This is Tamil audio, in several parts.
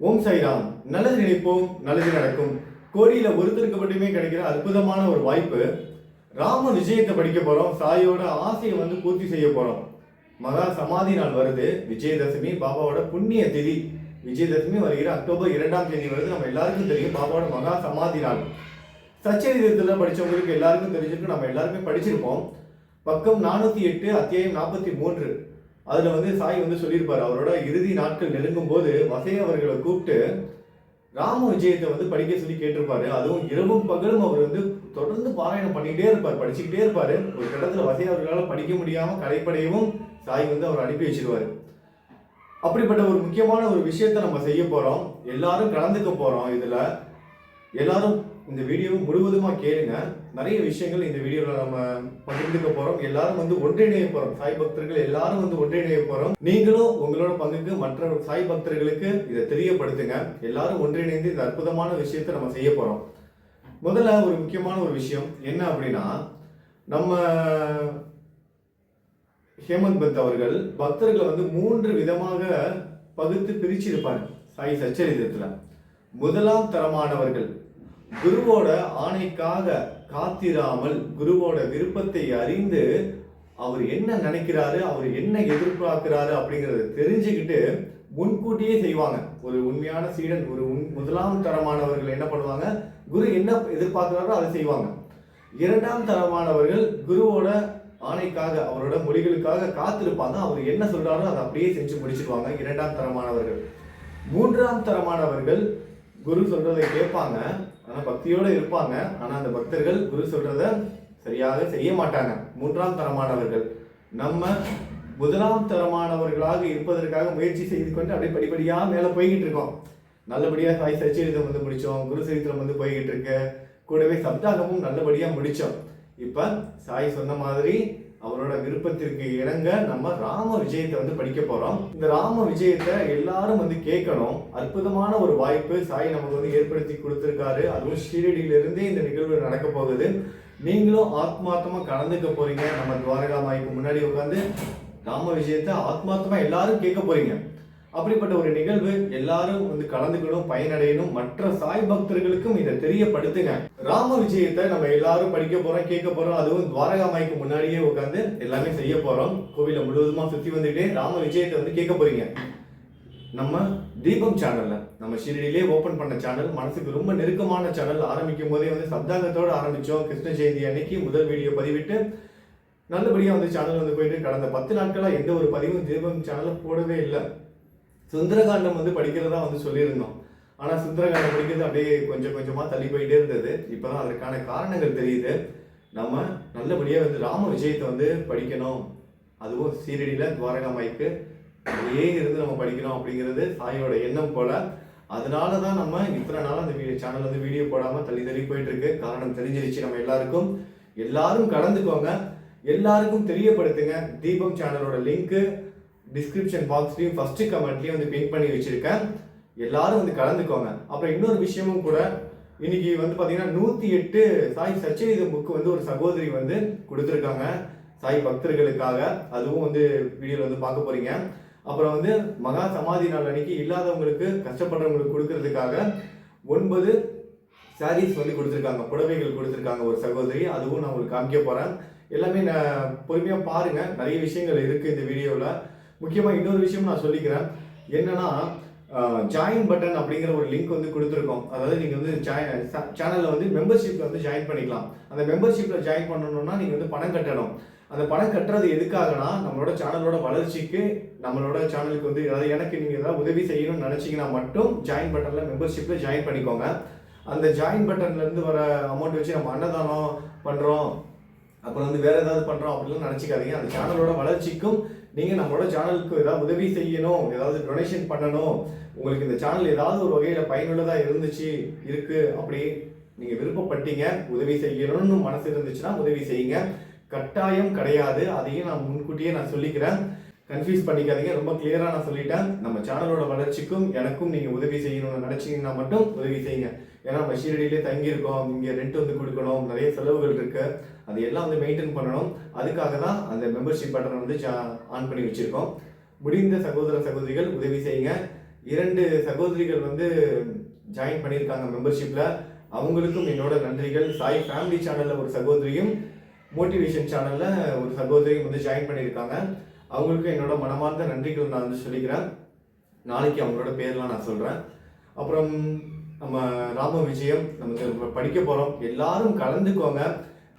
ஓம் சாய்ராம். நல்லது நினைப்போம் நல்லது நடக்கும். கோடியில் ஒருத்தருக்கு மட்டுமே கிடைக்கிற அற்புதமான ஒரு வாய்ப்பு. ராம விஜயத்தை படிக்க போகிறோம் சாயோட ஆசையை வந்து பூர்த்தி செய்ய போகிறோம் மகா சமாதி நாள் வருது விஜயதசமி பாபாவோட புண்ணிய திதி. விஜயதசமி வருகிற அக்டோபர் இரண்டாம் தேதி வருது. நம்ம எல்லாருக்கும் தெரியும் பாபாவோட மகா சமாதி நாள். சச்சரித்திரத்தில் படித்தவங்களுக்கு எல்லாருக்கும் தெரிஞ்சிருக்கு நம்ம எல்லாருமே படிச்சிருப்போம். பக்கம் நானூற்றி எட்டு அத்தியாயம் நாற்பத்தி மூன்று. அதில் வந்து சாய் வந்து சொல்லியிருப்பார் அவரோட இறுதி நாட்கள் நெருங்கும் போது வசை அவர்களை கூப்பிட்டு ராம விஜயத்தை வந்து படிக்க சொல்லி கேட்டிருப்பாரு. அதுவும் இரவும் பகலும் அவர் வந்து தொடர்ந்து பாராயணம் பண்ணிக்கிட்டே இருப்பார் படிச்சுக்கிட்டே இருப்பாரு. ஒரு கட்டத்தில் வசை அவர்களால் படிக்க முடியாமல் கலைப்படையவும் சாய் வந்து அவர் அனுப்பி வச்சிருவார். அப்படிப்பட்ட ஒரு முக்கியமான ஒரு விஷயத்தை நம்ம செய்ய போகிறோம் எல்லாரும் கலந்துக்க போகிறோம் இதில். எல்லாரும் இந்த வீடியோவை முழுவதுமாக கேளுங்க. நிறைய விஷயங்கள் இந்த வீடியோவில் நம்ம பகிர்ந்துக்க போகிறோம் எல்லாரும் வந்து ஒன்றிணைய போகிறோம் சாய் பக்தர்கள் எல்லாரும் வந்து ஒன்றிணைய போகிறோம் நீங்களும் உங்களோட பங்குக்கு மற்ற சாய் பக்தர்களுக்கு இதை தெரியப்படுத்துங்க. எல்லாரும் ஒன்றிணைந்து இந்த அற்புதமான விஷயத்தை நம்ம செய்ய போகிறோம் முதல்ல ஒரு முக்கியமான ஒரு விஷயம். என்ன அப்படின்னா நம்ம ஹேமந்த் பந்த் அவர்கள் பக்தர்களை வந்து மூன்று விதமாக பகுத்து பிரிச்சிருப்பாங்க சாய் சச்சரிதத்துல. முதலாம் தரமானவர்கள். குருவோட ஆணைக்காக காத்திராமல் குருவோட விருப்பத்தை அறிந்து அவர் என்ன நினைக்கிறாரு அவர் என்ன எதிர்பார்க்கிறாரு அப்படிங்கறத தெரிஞ்சுக்கிட்டு முன்கூட்டியே செய்வாங்க. ஒரு உண்மையான சீடன் ஒரு உன்- முதலாம் தரமானவர்கள் என்ன பண்ணுவாங்க? குரு என்ன எதிர்பார்க்கிறாரோ அதை செய்வாங்க. இரண்டாம் தரமானவர்கள் குருவோட ஆணைக்காக அவரோட மொழிகளுக்காக காத்திருப்பாங்க. அவர் என்ன சொல்றாரோ அதை அப்படியே செஞ்சு முடிச்சிடுவாங்க இரண்டாம் தரமானவர்கள். மூன்றாம் தரமானவர்கள் குரு சொல்றதை கேட்பாங்க. ஆனால் பக்தியோடு இருப்பாங்க. ஆனால் அந்த பக்தர்கள் குரு சொல்கிறத சரியாக செய்ய மாட்டாங்க. மூன்றாம் தரமானவர்கள். நம்ம முதலாம் தரமானவர்களாக இருப்பதற்காக முயற்சி செய்து கொண்டு அப்படியே படிப்படியாக மேலே போய்கிட்டு இருக்கோம். நல்லபடியாக சாய் சச்சரிதம் வந்து முடித்தோம் குரு சரித்திரம் வந்து போய்கிட்டு இருக்கு. கூடவே சப்தாகமும் நல்லபடியாக முடித்தோம் இப்போ சாய் சொன்ன மாதிரி அவரோட விருப்பத்திற்கு இணங்க நம்ம ராம விஜயத்தை வந்து படிக்க போறோம். இந்த ராம விஜயத்தை எல்லாரும் வந்து கேட்கணும். அற்புதமான ஒரு வாய்ப்பு சாய் நமக்கு வந்து ஏற்படுத்தி கொடுத்துருக்காரு. அதுவும் ஷீரடியிலிருந்தே இந்த நிகழ்வு நடக்க போகுது. நீங்களும் ஆத்மார்த்தமா கலந்துக்க போறீங்க. நம்ம துவாரகா மாய்க்கு முன்னாடி உட்காந்து ராம விஜயத்தை ஆத்மார்த்தமா எல்லாரும் கேட்க போறீங்க. அப்படிப்பட்ட ஒரு நிகழ்வு எல்லாரும் வந்து கலந்துக்கணும் பயனடையணும். மற்ற சாய் பக்தர்களுக்கும் இதை தெரியப்படுத்துங்க. ராம விஜயத்தை நம்ம எல்லாரும் படிக்க போறோம் கேட்க போறோம். அதுவும் துவாரகா மாய்க்கு முன்னாடியே உட்காந்து எல்லாமே செய்ய போறோம். கோவில முழுவதுமா சுத்தி வந்துட்டே ராம விஜயத்தை வந்து கேட்க போறீங்க. நம்ம தீபம் சேனல்ல நம்ம ஷிரடியிலே ஓபன் பண்ண சேனல் மனசுக்கு ரொம்ப நெருக்கமான சேனல் ஆரம்பிக்கும் போதே வந்து சப்தாங்கத்தோடு ஆரம்பிச்சோம். கிருஷ்ண ஜெயந்தி அன்னைக்கு முதல் வீடியோ பதிவிட்டு நல்லபடியாக வந்து சேனல் வந்து போயிட்டு கடந்த பத்து நாட்களாக எந்த ஒரு பதிவும் தீபம் சேனலில் போடவே இல்லை. சுந்தரகாண்டம் வந்து படிக்கிறதா வந்து சொல்லியிருந்தோம். ஆனால் சுந்தரகாண்டம் படிக்கிறது அப்படியே கொஞ்சம் கொஞ்சமாக தள்ளி போயிட்டே இருந்தது. இப்பதான் அதற்கான காரணங்கள் தெரியுது. நம்ம நல்லபடியாக வந்து ராம விஜயத்தை வந்து படிக்கணும். அதுவும் சீரடியில் துவாரகா மாய்க்கு அப்படியே இருந்து நம்ம படிக்கணும் அப்படிங்கிறது சாயோட எண்ணம் போல. அதனால தான் நம்ம இத்தனை நாள் அந்த வீடியோ சேனல் வந்து வீடியோ போடாமல் தள்ளி தள்ளி போயிட்டு இருக்கு காரணம் தெரிஞ்சிருச்சு நம்ம எல்லாருக்கும். எல்லாரும் கலந்துக்கோங்க. எல்லாருக்கும் தெரியப்படுத்துங்க. தீபம் சேனலோட லிங்க் டிஸ்கிரிப்ஷன் பாக்ஸ்லயும் ஃபஸ்ட்டு கமெண்ட்லேயும் வந்து பின் பண்ணி வச்சுருக்கேன். எல்லாரும் வந்து கலந்துக்கோங்க. அப்புறம் இன்னொரு விஷயமும் கூட இன்னைக்கு வந்து பார்த்தீங்கன்னா நூற்றி எட்டு சாய் சச்சரித புக்கு வந்து ஒரு சகோதரி வந்து கொடுத்துருக்காங்க. சாய் பக்தர்களுக்காக. அதுவும் வந்து வீடியோவில் வந்து பார்க்க போகிறீங்க அப்புறம் வந்து மகா சமாதி நாள் அன்னைக்கு இல்லாதவங்களுக்கு கஷ்டப்படுறவங்களுக்கு கொடுக்கறதுக்காக ஒன்பது சாரீஸ் வந்து கொடுத்துருக்காங்க. புடவைகள் கொடுத்துருக்காங்க ஒரு சகோதரி. அதுவும் நான் உங்களுக்கு காமிக்க போகிறேன் எல்லாமே நான் பொறுமையாக பாருங்க. நிறைய விஷயங்கள் இருக்குது இந்த வீடியோவில் முக்கியமாக இன்னொரு விஷயம் நான் சொல்லிக்கிறேன். என்னன்னா ஜாயின் பட்டன் அப்படிங்கிற ஒரு லிங்க் வந்து கொடுத்துருக்கோம். அதாவது நீங்கள் வந்து சேனலில் வந்து மெம்பர்ஷிப்பில் வந்து ஜாயின் பண்ணிக்கலாம். அந்த மெம்பர்ஷிப்பில் ஜாயின் பண்ணணும்னா நீங்கள் வந்து பணம் கட்டணும். அந்த பணம் கட்டுறது எதுக்காகனா நம்மளோட சேனலோட வளர்ச்சிக்கு நம்மளோட சேனலுக்கு வந்து அதாவது எனக்கு நீங்கள் ஏதாவது உதவி செய்யணும்னு நினச்சிங்கன்னா மட்டும் ஜாயின் பட்டனில் மெம்பர்ஷிப்பில் ஜாயின் பண்ணிக்கோங்க. அந்த ஜாயின் பட்டன்லேருந்து வர அமௌண்ட் வச்சு நம்ம அன்னதானம் பண்ணுறோம் அப்புறம் வந்து வேற ஏதாவது பண்றோம் அப்படிலாம் நினைச்சிக்காதீங்க. அந்த சேனலோட வளர்ச்சிக்கும் நீங்க நம்மளோட சேனலுக்கு ஏதாவது உதவி செய்யணும் ஏதாவது டொனேஷன் பண்ணணும். உங்களுக்கு இந்த சேனல் ஏதாவது ஒரு வகையில பயனுள்ளதா இருந்துச்சு இருக்கு அப்படி நீங்க விருப்பப்பட்டீங்க உதவி செய்யணும்னு மனசு இருந்துச்சுன்னா உதவி செய்யுங்க. கட்டாயம் கிடையாது. அதையும் நான் முன்கூட்டியே நான் சொல்லிக்கிறேன். கன்ஃபியூஸ் பண்ணிக்காதீங்க. ரொம்ப கிளியரா நான் சொல்லிட்டேன். நம்ம சேனலோட வளர்ச்சிக்கும் எனக்கும் நீங்க உதவி செய்யணும்னு நினைச்சீங்கன்னா மட்டும் உதவி செய்யுங்க. ஏன்னா நம்ம ஷீரடியிலே தங்கி இங்க ரெண்ட் வந்து கொடுக்கணும். நிறைய செலவுகள் இருக்கு. அது எல்லாம் வந்து மெயின்டைன் பண்ணணும். அதுக்காக தான் அந்த மெம்பர்ஷிப் பட்டனை வந்து ஆன் பண்ணி வச்சுருக்கோம். முடிந்த சகோதர சகோதரிகள் உதவி செய்யுங்க. இரண்டு சகோதரிகள் வந்து ஜாயின் பண்ணியிருக்காங்க மெம்பர்ஷிப்பில் அவங்களுக்கும் என்னோட நன்றிகள். சாய் ஃபேமிலி சேனலில் ஒரு சகோதரியும் மோட்டிவேஷன் சேனலில் ஒரு சகோதரியும் வந்து ஜாயின் பண்ணியிருக்காங்க. அவங்களுக்கும் என்னோட மனமார்ந்த நன்றிகள் நான் வந்து சொல்லிக்கிறேன். நாளைக்கு அவங்களோட பேர்லாம் நான் சொல்கிறேன் அப்புறம் நம்ம ராம விஜயம் நம்ம படிக்க போகிறோம் எல்லாரும் கலந்துக்கோங்க.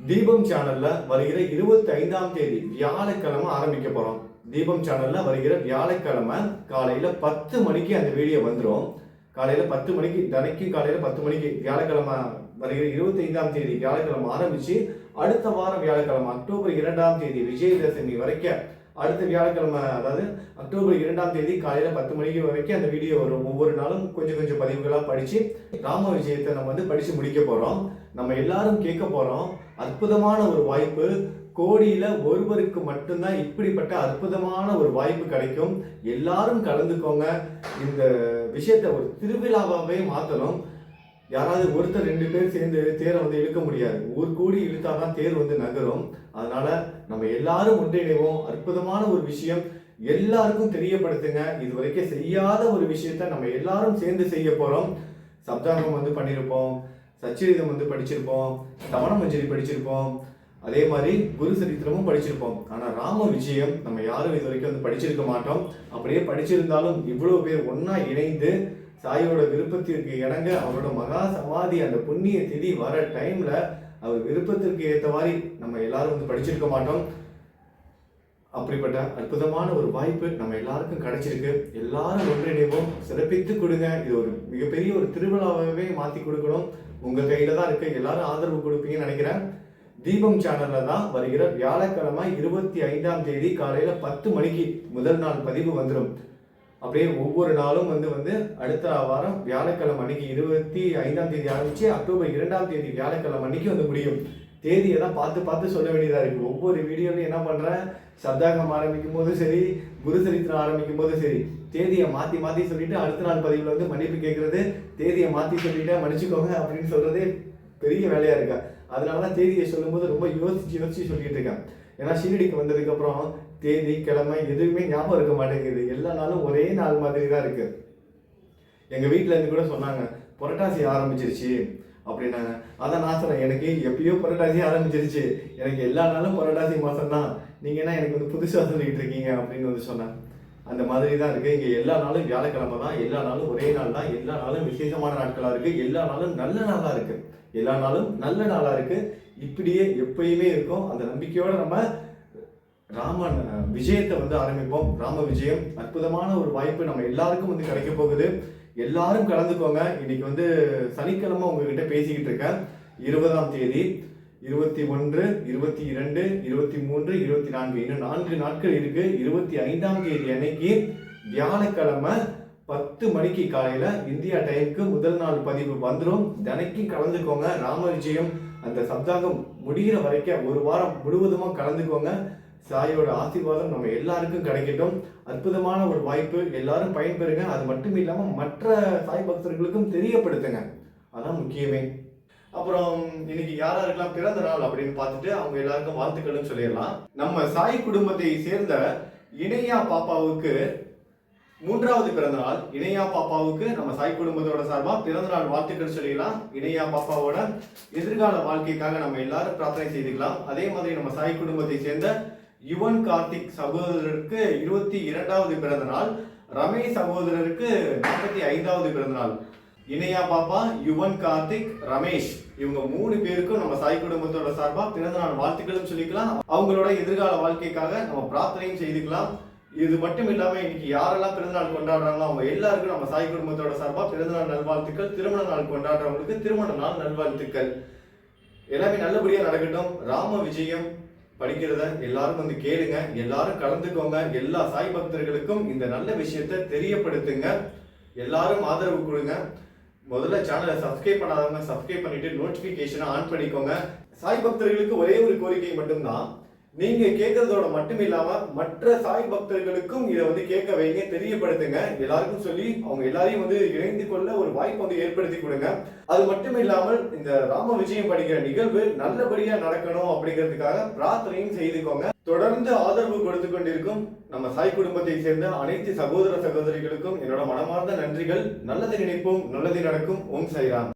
தீபம் சேனல்ல வருகிற இருபத்தி ஐந்தாம் தேதி வியாழக்கிழமை ஆரம்பிக்க போறோம். தீபம் சேனல்ல வருகிற வியாழக்கிழமை காலையில பத்து மணிக்கு அந்த வீடியோ வந்துடும் காலையில பத்து மணிக்கு தினைக்கும் காலையில பத்து மணிக்கு வியாழக்கிழமை வருகிற இருபத்தி ஐந்தாம் தேதி வியாழக்கிழமை ஆரம்பிச்சு அடுத்த வாரம் வியாழக்கிழமை அக்டோபர் இரண்டாம் தேதி விஜயதசமி வரைக்கும் அடுத்த வியாழக்கிழமை அதாவது அக்டோபர் இரண்டாம் தேதி காலையில பத்து மணிக்கு வரைக்கும் அந்த வீடியோ வரும். ஒவ்வொரு நாளும் கொஞ்சம் கொஞ்சம் பதிவுகளாக படிச்சு ராம விஜயத்தை நம்ம வந்து படிச்சு முடிக்க போறோம். நம்ம எல்லாரும் கேட்க போறோம். அற்புதமான ஒரு வாய்ப்பு. கோடியில் ஒருவருக்கு மட்டும்தான் இப்படிப்பட்ட அற்புதமான ஒரு வாய்ப்பு கிடைக்கும். எல்லாரும் கலந்துக்கோங்க. இந்த விஷயத்தை ஒரு திருவிழாவாகவே மாற்றணும் யாராவது ஒருத்தர் ரெண்டு பேர் சேர்ந்து தேரை வந்து இழுக்க முடியாது. ஊர் கூடி இழுத்தாதான் தேர் வந்து நகரும். அதனால நம்ம எல்லாரும் ஒன்றிணைவோம். அற்புதமான ஒரு விஷயம். எல்லாருக்கும் தெரியப்படுத்துங்க. இது வரைக்கும் செய்யாத ஒரு விஷயத்த நம்ம எல்லாரும் சேர்ந்து செய்ய போகிறோம் சப்தாங்கம் வந்து பண்ணியிருப்போம். சச்சரிதம் வந்து படிச்சிருப்போம் தவணமஞ்சரி படிச்சிருப்போம் அதே மாதிரி குரு சரித்திரமும் படிச்சிருப்போம். ஆனா ராம விஜயம் நம்ம யாரும் இது வரைக்கும் வந்து படிச்சிருக்க மாட்டோம். அப்படியே படிச்சிருந்தாலும் இவ்வளவு பேர் ஒன்றா இணைந்து சாயோட விருப்பத்திற்கு இணங்க அவரோட மகா சமாதி அந்த புண்ணிய திதி வர டைம்ல அவர் விருப்பத்திற்கு ஏற்ற மாதிரி நம்ம எல்லாரும் வந்து படிச்சிருக்க மாட்டோம். அப்படிப்பட்ட அற்புதமான ஒரு வாய்ப்பு நம்ம எல்லாருக்கும் கிடைச்சிருக்கு. எல்லாரும் ஒன்றிணைவோம். சிறப்பித்து கொடுங்க. இது ஒரு மிகப்பெரிய ஒரு திருவிழாவே மாத்தி கொடுக்கணும். உங்கள் கையில் தான் இருக்குது எல்லாரும் ஆதரவு கொடுப்பீங்கன்னு நினைக்கிறேன். தீபம் சேனலில் தான் வருகிற வியாழக்கிழமை இருபத்தி ஐந்தாம் தேதி காலையில் பத்து மணிக்கு முதல் நாள் பதிவு வந்துடும் அப்படியே ஒவ்வொரு நாளும் வந்து வந்து அடுத்த வாரம் வியாழக்கிழமை அன்னைக்கு இருபத்தி ஐந்தாம் தேதி ஆரம்பித்து அக்டோபர் இரண்டாம் தேதி வியாழக்கிழமை அன்னைக்கு வந்து முடியும். தேதியை தான் பார்த்து பார்த்து சொல்ல வேண்டியதாக இருக்கு. ஒவ்வொரு வீடியோலையும் என்ன பண்ணுறேன் சப்தாங்கம் ஆரம்பிக்கும் போதும் சரி குரு சரித்திரம் ஆரம்பிக்கும் போதும் சரி. தேதியை மாற்றி மாற்றி சொல்லிட்டு அடுத்த நாள் பதிவில் வந்து மன்னிப்பு கேட்குறது தேதியை மாற்றி சொல்லிட்டு மன்னிச்சுக்கோங்க அப்படின்னு சொல்கிறதே பெரிய வேலையாக இருக்கா. அதனாலதான் தேதியை சொல்லும்போது ரொம்ப யோசிச்சு யோசிச்சு சொல்லிட்டு இருக்கேன். ஏன்னா ஷீரடிக்கு வந்ததுக்கப்புறம் தேதி கிழமை எதுவுமே ஞாபகம் இருக்க மாட்டேங்குது. எல்லா நாளும் ஒரே நாள் மாதிரி தான் இருக்குது எங்கள் வீட்டில் இருந்து கூட சொன்னாங்க புரட்டாசி ஆரம்பிச்சிருச்சு. அப்படின்னாங்க. அதான் நான் சொன்னேன் எனக்கு எப்பயோ புரட்டாசி ஆரம்பிச்சிருச்சு. எனக்கு எல்லா நாளும் புரட்டாசி மாதம் தான் நீங்கள் என்ன எனக்கு வந்து புதுசாக சொல்லிட்டு இருக்கீங்க அப்படின்னு வந்து சொன்னேன். அந்த மாதிரி தான் இருக்குது இங்கே எல்லா நாளும் வியாழக்கிழமை தான். எல்லா நாளும் ஒரே நாள் தான். எல்லா நாளும் விசேஷமான நாட்களாக இருக்குது எல்லா நாளும் நல்ல நாளாக இருக்குது எல்லா நாளும் நல்ல நாளாக இருக்குது இப்படியே எப்பயுமே இருக்கும். அந்த நம்பிக்கையோடு நம்ம ராமன் விஜயத்தை வந்து ஆரம்பிப்போம். ராம விஜயம் அற்புதமான ஒரு வாய்ப்பு நம்ம எல்லாருக்கும் வந்து கிடைக்க போகுது. எல்லாரும் கலந்துக்கோங்க. இன்னைக்கு வந்து சனிக்கிழமை உங்ககிட்ட பேசிக்கிட்டு இருக்கேன். இருபதாம் தேதி இருபத்தி ஒன்று இருபத்தி இரண்டு இருபத்தி மூன்று இருபத்தி நான்கு. இன்னும் நான்கு நாட்கள் இருக்கு. இருபத்தி ஐந்தாம் தேதி அன்னைக்கு வியாழக்கிழமை பத்து மணிக்கு காலையில இந்தியா டைமுக்கு முதல் நாள் பதிவு வந்துடும் தினைக்கும் கலந்துக்கோங்க. ராம விஜயம் அந்த சப்தாகம் முடிகிற வரைக்கும் ஒரு வாரம் முழுவதுமா கலந்துக்கோங்க. சாயோட ஆசீர்வாதம் நம்ம எல்லாருக்கும் கிடைக்கட்டும். அற்புதமான ஒரு வாய்ப்பு. எல்லாரும் பயன்பெறுங்க. அது மட்டும் இல்லாமல் மற்ற சாய் பக்தர்களுக்கும் தெரியப்படுத்துங்க. அதான் முக்கியமே. அப்புறம் இன்னைக்கு யார் யாருக்கெல்லாம் பிறந்த நாள் அப்படின்னு பார்த்துட்டு அவங்க எல்லாருக்கும் வாழ்த்துக்களும் சொல்லிடலாம். நம்ம சாய் குடும்பத்தை சேர்ந்த இணையா பாப்பாவுக்கு மூன்றாவது பிறந்த நாள். இணையா பாப்பாவுக்கு நம்ம சாய் குடும்பத்தோட சார்பாக பிறந்த நாள் வாழ்த்துக்கள் சொல்லிடலாம். இணையா பாப்பாவோட எதிர்கால வாழ்க்கைக்காக நம்ம எல்லாரும் பிரார்த்தனை செய்துக்கலாம். அதே மாதிரி நம்ம சாய் குடும்பத்தை சேர்ந்த யுவன் கார்த்திக் சகோதரருக்கு இருபத்தி இரண்டாவது பிறந்த நாள் ரமேஷ் சகோதரருக்கு நாற்பத்தி ஐந்தாவது பிறந்த நாள். இணையா பாப்பா யுவன் கார்த்திக் ரமேஷ். இவங்க மூணு பேருக்கும் நம்ம சாய் குடும்பத்தோட சார்பாக பிறந்த நாள் வாழ்த்துக்களும் சொல்லிக்கலாம். அவங்களோட எதிர்கால வாழ்க்கைக்காக நம்ம பிரார்த்தனையும் செய்துக்கலாம். இது மட்டும் இல்லாம இன்னைக்கு யாரெல்லாம் பிறந்தநாள் கொண்டாடுறாங்களோ அவங்க எல்லாருக்கும் நம்ம சாய் குடும்பத்தோட சார்பாக பிறந்தநாள் நல்வாழ்த்துக்கள் திருமண நாள் கொண்டாடுறவங்களுக்கு திருமண நாள் நல்வாழ்த்துக்கள். எல்லாமே நல்லபடியாக நடக்கட்டும். ராம விஜயம் படிக்கிறத எல்லாரும் வந்து கேளுங்க எல்லாரும் கலந்துக்கோங்க எல்லா சாய் பக்தர்களுக்கும் இந்த நல்ல விஷயத்தை தெரியப்படுத்துங்க. எல்லாரும் ஆதரவு கொடுங்க. முதல்ல சேனலை சப்ஸ்கிரைப் பண்ணாதவங்க சப்ஸ்கிரைப் பண்ணிட்டு நோட்டிபிகேஷனை ஆன் பண்ணிக்கோங்க. சாய் பக்தர்களுக்கு ஒரே ஒரு கோரிக்கை மட்டும்தான். நீங்க கேட்கறதோட மட்டும் இல்லாம மற்ற சாய் பக்தர்களுக்கும் இதை வந்து கேட்க வைங்க தெரியப்படுத்துங்க. எல்லாருக்கும் சொல்லி அவங்க எல்லாரையும் வந்து இணைந்து கொள்ள ஒரு வாய்ப்பு வந்து ஏற்படுத்தி கொடுங்க. அது மட்டும் இல்லாமல் இந்த ராம விஜயம் படிக்கிற நிகழ்வு நல்லபடியா நடக்கணும் அப்படிங்கிறதுக்காக பிரார்த்தனையும் செய்துக்கோங்க. தொடர்ந்து ஆதரவு கொடுத்து கொண்டிருக்கும் நம்ம சாய் குடும்பத்தை சேர்ந்த அனைத்து சகோதர சகோதரிகளுக்கும் என்னோட மனமார்ந்த நன்றிகள். நல்லது நினைப்போம் நல்லது நடக்கும். ஓம் சைராம்